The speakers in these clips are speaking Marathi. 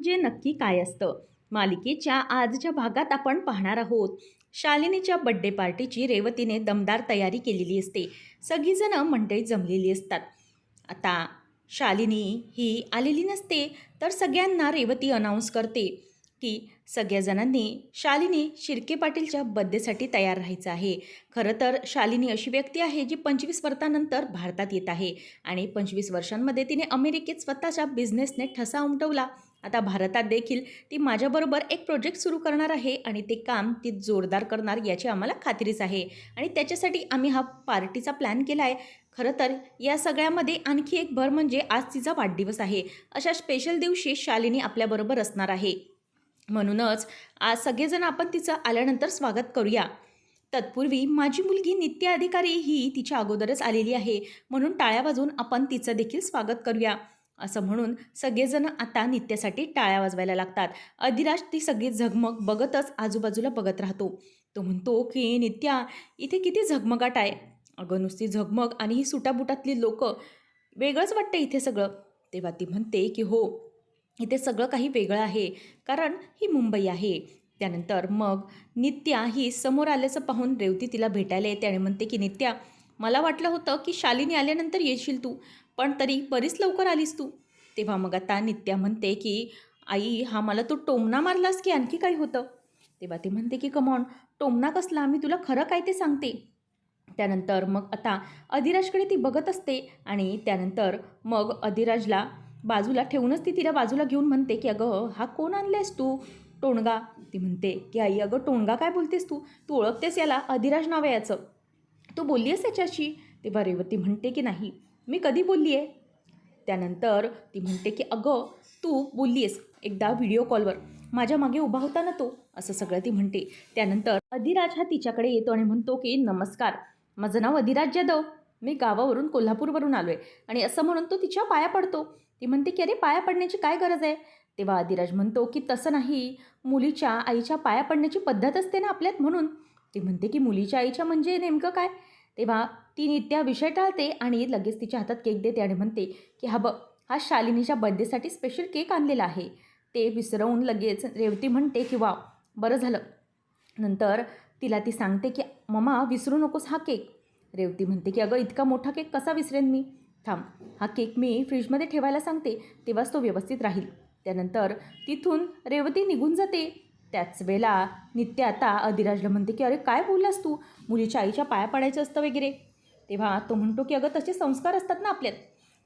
जे नक्की काय असतं? मालिकेच्या आजच्या भागात आपण पाहणार आहोत. शालिनीच्या बड्डे पार्टीची रेवतीने दमदार तयारी केलेली असते. सगळीजणं मंडळी जमलेली असतात. आता शालिनी ही आलेली नसते तर सगळ्यांना रेवती अनाऊन्स करते की सगळ्याजणांनी शालिनी शिर्के पाटीलच्या बड्डेसाठी तयार राहायचं आहे. खरं तर शालिनी अशी व्यक्ती आहे जी पंचवीस वर्षानंतर भारतात येत आहे आणि पंचवीस वर्षांमध्ये तिने अमेरिकेत स्वतःच्या बिझनेसने ठसा उमटवला. आता भारतात देखील ती माझ्याबरोबर एक प्रोजेक्ट सुरू करणार आहे आणि ते काम ती जोरदार करणार याची आम्हाला खात्रीच आहे. आणि त्याच्यासाठी आम्ही हा पार्टीचा प्लॅन केला आहे खरं तर या सगळ्यामध्ये आणखी एक भर म्हणजे आज तिचा वाढदिवस आहे. अशा स्पेशल दिवशी शालिनी आपल्याबरोबर असणार आहे. म्हणूनच आज सगळेजण आपण तिचं आल्यानंतर स्वागत करूया. तत्पूर्वी माझी मुलगी नित्य अधिकारी ही तिच्या अगोदरच आलेली आहे. म्हणून टाळ्या बाजून आपण तिचं देखील स्वागत करूया. असं म्हणून सगळेजण आता नित्यासाठी टाळ्या वाजवायला लागतात. अधिराज ती सगळी झगमग बघतच आजूबाजूला बघत राहतो. तो म्हणतो की नित्या इथे किती झगमगाट आहे. अगं नुसती झगमग आणि ही सुटाबुटातली लोक. वेगळंच वाटतं इथे सगळं. तेव्हा ती म्हणते की हो इथे सगळं काही वेगळं आहे. कारण ही मुंबई आहे. त्यानंतर मग नित्या ही समोर आल्याचं पाहून रेवती तिला भेटायला येते आणि म्हणते की नित्या मला वाटलं होतं की शालिनी आल्यानंतर येशील तू. पण तरी बरीच लवकर आलीस तू. तेव्हा मग आता नित्या म्हणते की आई हा मला तू टोमना मारलास की आणखी काही होतं? तेव्हा ते म्हणते की कमॉन टोमना कसला? मी तुला खरं काय ते सांगते? त्यानंतर मग आता अधिराजकडे ती बघत असते आणि त्यानंतर मग अधिराजला बाजूला ठेवूनच ती तिला बाजूला घेऊन म्हणते की अगं हा कोण आणलेस तू? टोणगा? ती म्हणते की आई अगं टोणगा काय बोलतेस तू? तू ओळखतेस याला अधिराज नाव याचं. तू बोलली आहेस याच्याशी? तेव्हा रेवती म्हणते की नाही मी कधी बोलली आहे? त्यानंतर ती म्हणते की अगं तू बोलली आहेस एकदा व्हिडिओ कॉलवर. माझ्या मागे उभा होता ना तो असं सगळं ती म्हणते. त्यानंतर अधिराज हा तिच्याकडे येतो आणि म्हणतो की नमस्कार. माझं नाव अधिराज जाधव मी गावावरून कोल्हापूरवरून आलो आहे आणि असं म्हणून तो तिच्या पाया पडतो. ती म्हणते की अरे पाया पडण्याची काय गरज आहे? तेव्हा अधिराज म्हणतो की तसं नाही. मुलीच्या आईच्या पाया पडण्याची पद्धत असते ना आपल्यात म्हणून. ती म्हणते की मुलीच्या आईच्या म्हणजे नेमकं काय? तेव्हा ती नित्या विषय टाळते आणि लगेच तिच्या हातात केक देते आणि म्हणते की हा ब हा शालिनीच्या बर्थडेसाठी स्पेशल केक आणलेला आहे. ते विसरवून लगेच रेवती म्हणते की वा बरं झालं. नंतर तिला ती सांगते की ममा विसरू नकोस हा केक. रेवती म्हणते की अगं इतका मोठा केक कसा विसरेन मी? थांब हा केक मी फ्रीजमध्ये ठेवायला सांगते तेव्हाच तो व्यवस्थित राहील. त्यानंतर तिथून रेवती निघून जाते. त्याच वेळेला नित्य आता अधिराजला म्हणते की अरे काय बोललास तू? मुलीच्या आईच्या पाया पडायचं असतं वगैरे. तेव्हा तो म्हणतो की अगं तसे संस्कार असतात ना आपल्यात.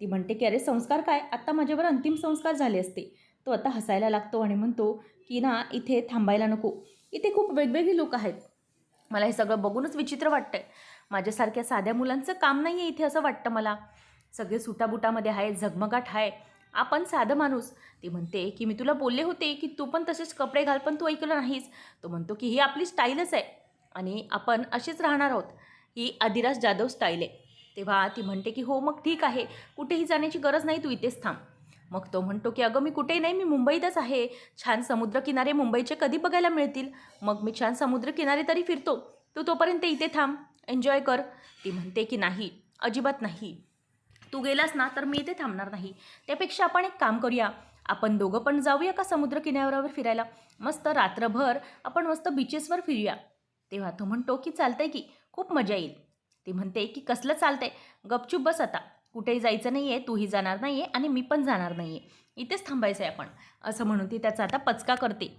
ती म्हणते की अरे संस्कार काय? आत्ता माझ्यावर अंतिम संस्कार झाले असते. तो आता हसायला लागतो आणि म्हणतो की ना इथे थांबायला नको. इथे खूप वेगवेगळी लोक आहेत. मला हे सगळं बघूनच विचित्र वाटतं आहे माझ्यासारख्या साध्या मुलांचं काम नाही आहे इथे असं वाटतं मला. सगळे सुटाबुटामध्ये आहे झगमगाट आहे. आपण साधं माणूस. ती म्हणते की मी तुला बोलले होते की तू पण तसेच कपडे घाल पण तू ऐकलं नाहीस. तो म्हणतो की ही आपली स्टाईलच आहे. आणि आपण असेच राहणार आहोत. ही आदिराज जाधव स्टाईल आहे. तेव्हा ती म्हणते की हो मग ठीक आहे. कुठेही जाण्याची गरज नाही तू इथेच थांब. मग तो म्हणतो की अगं मी कुठेही नाही मी मुंबईतच आहे. छान समुद्रकिनारे मुंबईचे कधी बघायला मिळतील? मग मी छान समुद्रकिनारे तरी फिरतो. तू तोपर्यंत इथे थांब. एन्जॉय कर. ती म्हणते की नाही. अजिबात नाही. तू गेलास ना तर मी इथे थांबणार नाही. त्यापेक्षा आपण एक काम करूया. आपण दोघं पण जाऊया का समुद्र किनाऱ्यावर फिरायला? मस्त रात्रभर आपण मस्त बीचेसवर फिरूया. तेव्हा तो म्हणतो की चालतंय की खूप मजा येईल. ती म्हणते की कसलं चालतंय? गपचूप बस आता. कुठेही जायचं नाही आहे तूही जाणार नाही आहे आणि मी पण जाणार नाही आहे इथेच थांबायचं आहे आपण. असं म्हणून ती त्याचा आता पचका करते.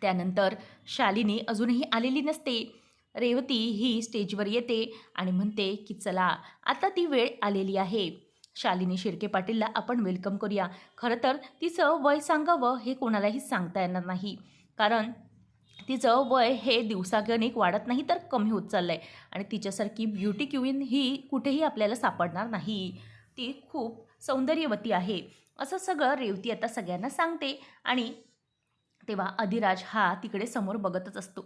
त्यानंतर शालिनी अजूनही आलेली नसते. रेवती ही स्टेजवर येते आणि म्हणते की चला आता ती वेळ आलेली आहे. शालिनी शिर्के पाटीलला आपण वेलकम करूया. खरं तर तिचं वय सांगावं हे कोणालाही सांगता येणार नाही. कारण तिचं वय हे दिवसागणिक वाढत नाही तर कमी होत चाललं आहे आणि तिच्यासारखी ब्युटी क्वीन ही कुठेही आपल्याला सापडणार नाही. ती खूप सौंदर्यवती आहे. असं सगळं रेवती आता सगळ्यांना सांगते आणि तेव्हा अधिराज हा तिकडे समोर बघतच असतो.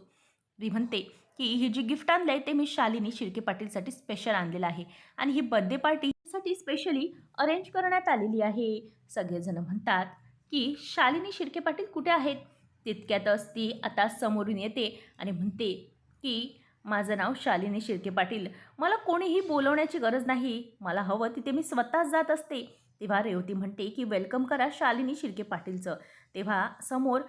ती म्हणते की ही जी गिफ्ट आणलं आहे ते मी शालिनी शिर्के पाटीलसाठी स्पेशल आणलेलं आहे. आणि ही बर्थडे पार्टीसाठी स्पेशली अरेंज करण्यात आलेली आहे. सगळेजण म्हणतात की शालिनी शिर्के पाटील कुठे आहेत? तितक्यातच ती आता समोरून येते आणि म्हणते की माझं नाव शालिनी शिर्के पाटील. मला कोणीही बोलवण्याची गरज नाही. मला हवं तिथे मी स्वतःच जात असते. तेव्हा रेवती म्हणते की वेलकम करा शालिनी शिर्के पाटीलचं. तेव्हा समोर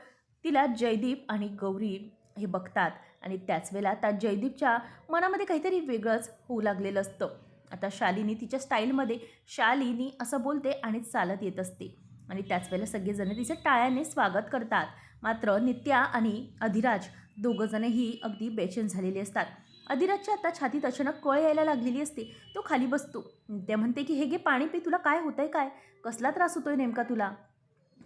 तिला जयदीप आणि गौरी हे बघतात. आणि त्याच वेळेला आता जयदीपच्या मनामध्ये काहीतरी वेगळंच होऊ लागलेलं असतं. आता शालिनी तिच्या स्टाईलमध्ये शालिनी असं बोलते आणि चालत येत असते. आणि त्याच वेळेला सगळेजण तिचं टाळ्याने स्वागत करतात. मात्र नित्या आणि अधिराज दोघंजणही अगदी बेचैन झालेले असतात. अधिराजच्या आता छातीत अचानक कळ यायला लागलेली असते. तो खाली बसतो. नित्या म्हणते की हे घे पाणी पी तुला काय होतंय काय? कसला त्रास होतोय नेमका तुला?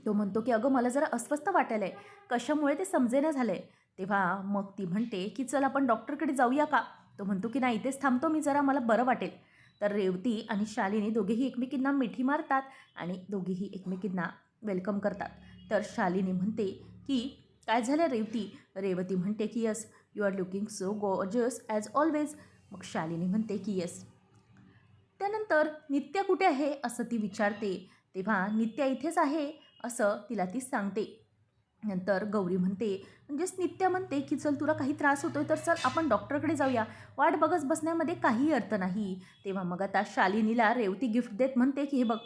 तो म्हणतो की अगं मला जरा अस्वस्थ वाटायला आहे कशामुळे ते समजेना झालं आहे तेव्हा मग ती म्हणते की चल आपण डॉक्टरकडे जाऊया का? तो म्हणतो की नाही इथेच थांबतो मी जरा मला बरं वाटेल. तर रेवती आणि शालिनी दोघेही एकमेकींना मिठी मारतात आणि दोघेही एकमेकींना वेलकम करतात. तर शालिनी म्हणते की काय झालं रेवती? रेवती म्हणते की yes you are looking so gorgeous as always. मग शालिनी म्हणते की यस. त्यानंतर नित्या कुठे आहे? असं ती विचारते. तेव्हा नित्या इथेच आहे असं तिला ती सांगते. नंतर गौरी म्हणते म्हणजेच नित्या म्हणते की चल तुला काही त्रास होतोय तर चल आपण डॉक्टरकडे जाऊया. वाट बघत बसण्यामध्ये काही अर्थ नाही. तेव्हा मग आता शालिनीला रेवती गिफ्ट देत म्हणते की हे बघ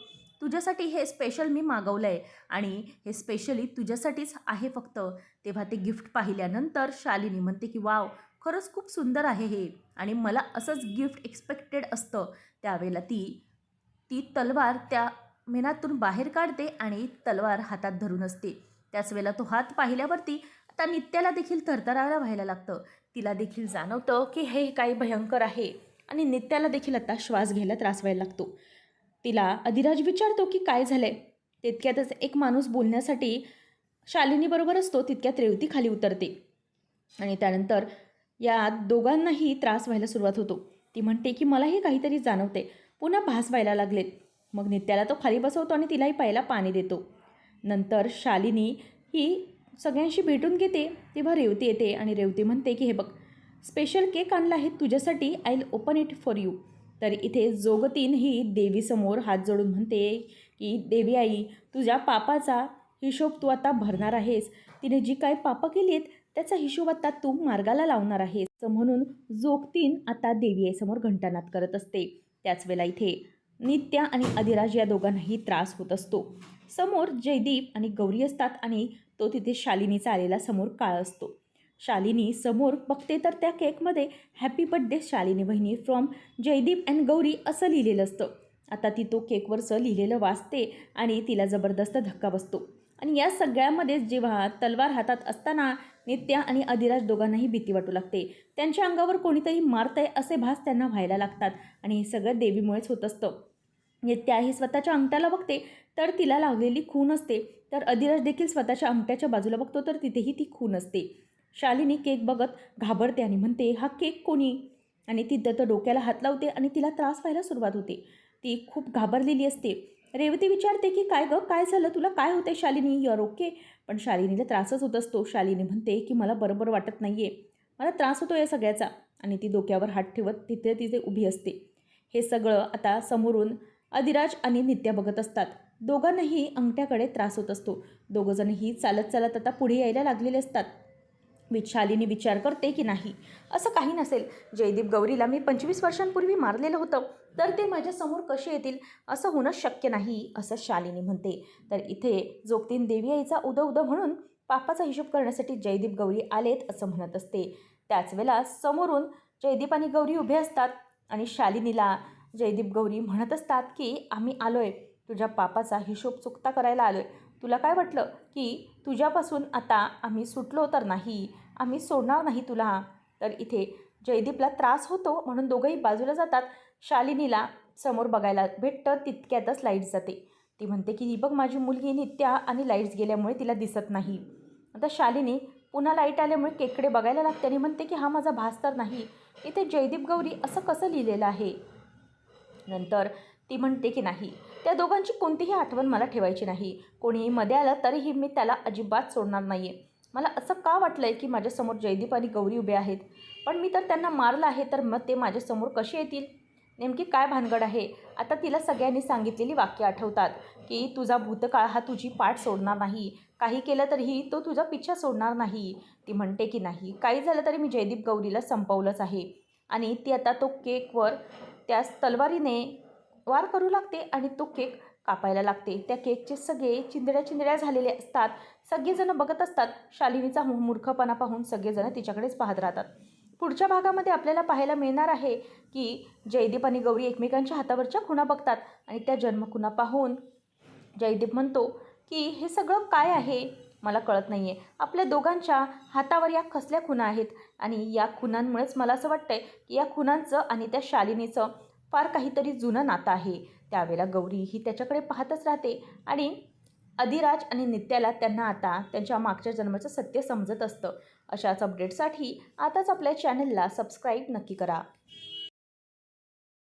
तुझ्यासाठी हे स्पेशल मी मागवलं आहे आणि हे स्पेशली तुझ्यासाठीच आहे फक्त. तेव्हा ते गिफ्ट पाहिल्यानंतर शालिनी म्हणते की वाव खरंच खूप सुंदर आहे हे. आणि मला असंच गिफ्ट एक्सपेक्टेड असतं. त्यावेळेला ती ती तलवार त्या मेनातून बाहेर काढते आणि तलवार हातात धरून असते. त्याच वेळेला तो हात पाहिल्यावरती आता नित्याला देखील थरथरायला व्हायला लागतं. तिला देखील जाणवतं की हे काही भयंकर आहे आणि नित्याला देखील आता श्वास घ्यायला त्रास व्हायला लागतो. तिला अधिराज विचारतो की काय झालंय? तितक्यातच एक माणूस बोलण्यासाठी शालिनीबरोबर असतो तितक्यात रेवती खाली उतरते. आणि त्यानंतर या दोघांनाही त्रास व्हायला सुरुवात होतो. ती म्हणते की मलाही काहीतरी जाणवते पुन्हा भास व्हायला लागलेत. मग नित्याला तो खाली बसवतो आणि तिलाही प्यायला पाणी देतो. नंतर शालिनी ही सगळ्यांशी भेटून घेते तेव्हा रेवती येते आणि रेवती म्हणते की हे बघ स्पेशल केक आणला आहे तुझ्यासाठी I will open it for you तर इथे जोगतीन ही देवीसमोर हात जोडून म्हणते की देवी आई तुझ्या पापाचा हिशोब तू आता भरणार आहेस. तिने जी काय पापं केली आहेत त्याचा हिशोब आता तू मार्गाला लावणार आहेस. म्हणून जोगतीन आता देवी आईसमोर घंटानाद करत असते. त्याच वेळेला इथे नित्या आणि अधिराज या दोघांनाही त्रास होत असतो. समोर जयदीप आणि गौरी असतात आणि तो तिथे शालिनीचा आलेला समोर काळ असतो. शालिनी समोर बघते तर त्या केकमध्ये हॅपी बड्डे शालिनी बहिणी फ्रॉम जयदीप अँड गौरी असं लिहिलेलं असतं. आता ती तो केकवरचं लिहिलेलं वाचते आणि तिला जबरदस्त धक्का बसतो. आणि या सगळ्यामध्ये जेव्हा तलवार हातात असताना नित्या आणि अधिराज दोघांनाही भीती वाटू लागते. त्यांच्या अंगावर कोणीतरी मारतंय असे भास त्यांना व्हायला लागतात आणि हे सगळं देवीमुळेच होत असतं. म्हणजे नित्या ही स्वतःच्या अंगठ्याला बघते तर तिला लागलेली खून असते. तर अधिराज देखील स्वतःच्या अंगठ्याच्या बाजूला बघतो तर तिथेही ती खून असते. शालिनी केक बघत घाबरते आणि म्हणते हा केक कोणी? आणि तिथं तर डोक्याला हात लावते आणि तिला त्रास व्हायला सुरुवात होते. ती खूप घाबरलेली असते. रेवती विचारते की काय गं? काय झालं? तुला काय होते शालिनी? युअर ओके पण शालिनीला त्रासच होत असतो. शालिनी म्हणते की मला बरोबर वाटत नाही आहे मला त्रास होतो या सगळ्याचा. आणि ती डोक्यावर हात ठेवत तिथे तिथे उभी असते. हे सगळं आता समोरून अधिराज आणि नित्या बघत असतात. दोघांनाही अंगठ्याकडे त्रास होत असतो. दोघंजणही चालत चालत आता पुढे यायला लागलेले असतात. विशालीने विचार करते की नाही? असं काही नसेल. जयदीप गौरीला मी पंचवीस वर्षांपूर्वी मारलेलं होतं. तर ते माझ्यासमोर कसे येतील? असं होणं शक्य नाही असं शालिनी म्हणते. तर इथे जोगतीन देवी आईचा उद उद म्हणून पापाचा हिशोब करण्यासाठी जयदीप गौरी आलेत असं म्हणत असते. त्याच वेळेला समोरून जयदीप आणि गौरी उभे असतात आणि शालिनीला जयदीप गौरी म्हणत असतात की आम्ही आलो आहे तुझ्या पापाचा हिशोब चुकता करायला आलो आहे तुला काय वाटलं की तुझ्यापासून आता आम्ही सुटलो तर नाही? आम्ही सोडणार नाही तुला. तर इथे जयदीपला त्रास होतो म्हणून दोघंही बाजूला जातात. शालिनीला समोर बघायला भेटतं तितक्यातच लाइट जाते. ती म्हणते की ही बघ माझी मुलगी नित्या आणि लाईट्स गेल्यामुळे तिला दिसत नाही. आता शालिनी पुन्हा लाइट आल्यामुळे केकडे बघायला लागते आणि म्हणते की हा माझा भास तर नाही. इथे जयदीप गौरी असं कसं लिहिलेलं आहे? नंतर ती म्हणते की नाही त्या दोघांची कोणतीही आठवण मला ठेवायची नाही. कोणीही मध्ये आलं तरीही मी त्याला अजिबात सोडणार नाही आहे मला असं का वाटलं आहे की माझ्यासमोर जयदीप आणि गौरी उभे आहेत? पण मी तर त्यांना मारलं आहे तर मग ते माझ्यासमोर कसे येतील? नेमकी काय भानगड आहे? आता तिला सगळ्यांनी सांगितलेली वाक्य आठवतात की तुझा भूतकाळ हा तुझी पाठ सोडणार नाही. काही केलं तरीही तो तुझा पिच्छा सोडणार नाही. ती म्हणते की नाही काही झालं तरी मी जयदीप गौरीला संपवलंच आहे. आणि ती आता तो केकवर त्यास तलवारीने वार करू लागते आणि तो केक कापायला लागते. त्या केकचे सगळे चिंदड्या चिंदड्या झालेले असतात. सगळेजण बघत असतात. शालिनीचा मूर्खपणा पाहून सगळेजण तिच्याकडेच पाहत राहतात. पुढच्या भागामध्ये आपल्याला पाहायला मिळणार आहे की जयदीप आणि गौरी एकमेकांच्या हातावरच्या खुणा बघतात आणि त्या जन्मखुणा पाहून जयदीप म्हणतो की हे सगळं काय आहे? मला कळत नाही आहे आपल्या दोघांच्या हातावर या कसल्या खुणा आहेत? आणि या खुणांमुळेच मला असं वाटतं आहे की या खुणांचं आणि त्या शालिनीचं फार काहीतरी जुनं नातं आहे. त्यावेळेला गौरी ही त्याच्याकडे पाहतच राहते आणि अधिराज आणि नित्याला त्यांना आता त्यांच्या मागच्या जन्माचं सत्य समजत असतं. अशाच अपडेटसाठी आताच आपल्या चॅनलला सबस्क्राईब नक्की करा.